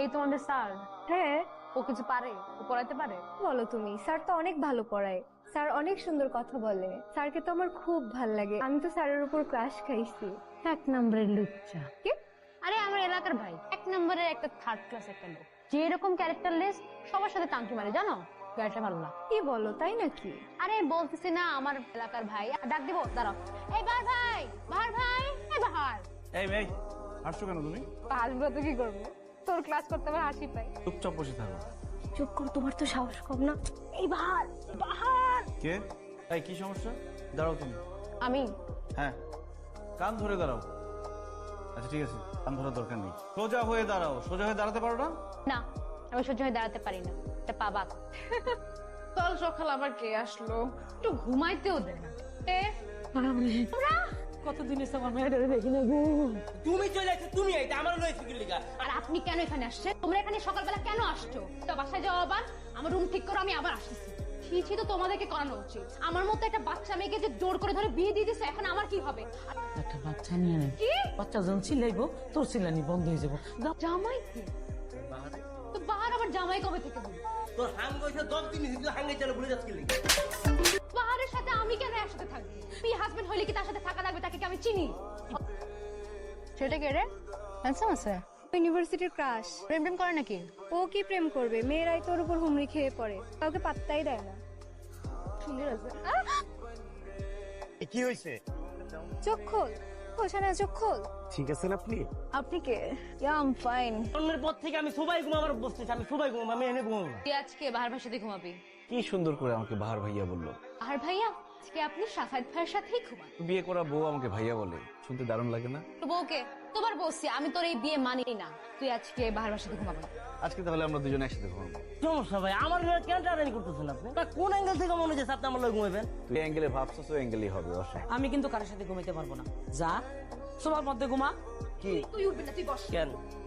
এই তোমাদের স্যার। হ্যাঁ ও কিছু পারে ও পড়াইতে পারে? বলো তুমি স্যার তো অনেক ভালো পড়ায়। স্যার অনেক সুন্দর কথা বলে। স্যারকে তো আমার খুব ভালো লাগে। আমি তো স্যারের উপর ক্লাস খাইছি। এক নম্বরের লুচ্চা। কি? আরে আমার এলাকার ভাই। এক নম্বরের একটা থার্ড ক্লাস একটা লোক। যে এরকম ক্যারেক্টারলেস সবার সাথে টাঙ্কি মারে জানো? গাড়িটা ভালো না। কি বলো তাই নাকি? আরে বলতেছি না আমার এলাকার ভাই। ডাক দিব দাঁড়াও। এই বাহার ভাই বাহার ভাই এই বাহার। এই এই হাসছো কেন তুমি? হাসবো তো কি করব? তোর ক্লাস করতে আমার হাসি পাই চুপচাপ বসে থাকো। চুপ কর তোমার তো সাহস কম না। এই বাহার বাহার। কে? এই কি সমস্যা? দাঁড়াও তুমি। আমি? হ্যাঁ। কান ধরে দাঁড়াও। আচ্ছা ঠিক আছে। কান ধরার দরকার নেই। সোজা হয়ে দাঁড়াও। সোজা হয়ে দাঁড়াতে পারো না? না আমি সহ্য হয়ে দাঁড়াতে পারি না। এটা পাবা। কাল সকাল আবার কে আসলো? একটু ঘুমাইতেও দে না। এ, কতদিন এসে আমার মেয়েটারে দেখি না গো? তুমি চলে আসছো তুমি এইটা আমার লইছি কি লিগা আর আপনি কেন এখানে আসছেন? তোমরা এখানে সকালবেলা কেন আসছো? তো বাসায় যাওয়া আবার আমার রুম ঠিক করো আমি আবার আসতেছি। ছি তো তোমাদেরকে করানো উচিত। আমার মতো একটা বাচ্চা মেয়েকে যে জোর করে ধরে বিয়ে দিয়ে দিছে এখন আমার কি হবে? একটা বাচ্চা নিয়ে নে। কি? বাচ্চা যখন চিল্লাইবো তোর চিল্লানি বন্ধ হয়ে যাব। জামাই কি? তো বাহার আবার জামাই কবে থেকে হলো তোর হাঙ্গ হইছে দশ দিন হাঙ্গে চলে ভুলে যাচ্ছ কি বাহারের সাথে আমি কেন একসাথে থাকব? তুই হাজবেন্ড হইলে কি তার সাথে চিনি? সেটা কে রে? হ্যান্ডসাম আছে? ইউনিভার্সিটির ক্রাশ প্রেম প্রেম করে নাকি? ও কি প্রেম করবে? মেয়েরাই তোর উপর হুমড়ি খেয়ে পড়ে। কাউকে পাত্তাই দেয় না। সুন্দর আছে। কি হয়েছে চোখ খোল। হোসানা চোখ খোল। ঠিক আছেন আপনি? আপনি কে? ইয়া আম ফাইন জন্মের পর থেকে আমি সবাই ঘুমাবার বসতেছি আমি সবাই ঘুমাবো আমি এনে ঘুমাবো। তুই আজকে বাহার ভাইয়ের সাথে ঘুমাবি। কি সুন্দর করে আমাকে বাহার ভাইয়া বলল। আর ভাইয়া? আজকে আপনি সাফাত ভাইয়ের সাথেই ঘুমান। বিয়ে করা বউ আমাকে ভাইয়া বলে শুনতে দারুণ লাগে না? তোর বউকে? তোমার বলছি আমি তোর এই বিয়ে মানি না। তুই আজকে বাহার সাথে ঘুমাবি না। আজকে তাহলে আমরা দুজনে একসাথে ঘুমাবো। সমস্যা ভাই আমার কেন টানাটানি করতেছেন আপনি? তা কোন অ্যাঙ্গেল থেকে মনে হচ্ছে আপনি আমার লগে ঘুমাবেন তুই অ্যাঙ্গেলে ভাবছিস ওই অ্যাঙ্গেলই হবে আমি কিন্তু কারোর সাথে ঘুমাইতে পারব না। যা সবার মধ্যে ঘুমা। কি? তুই উঠবি না তুই বস। কেন?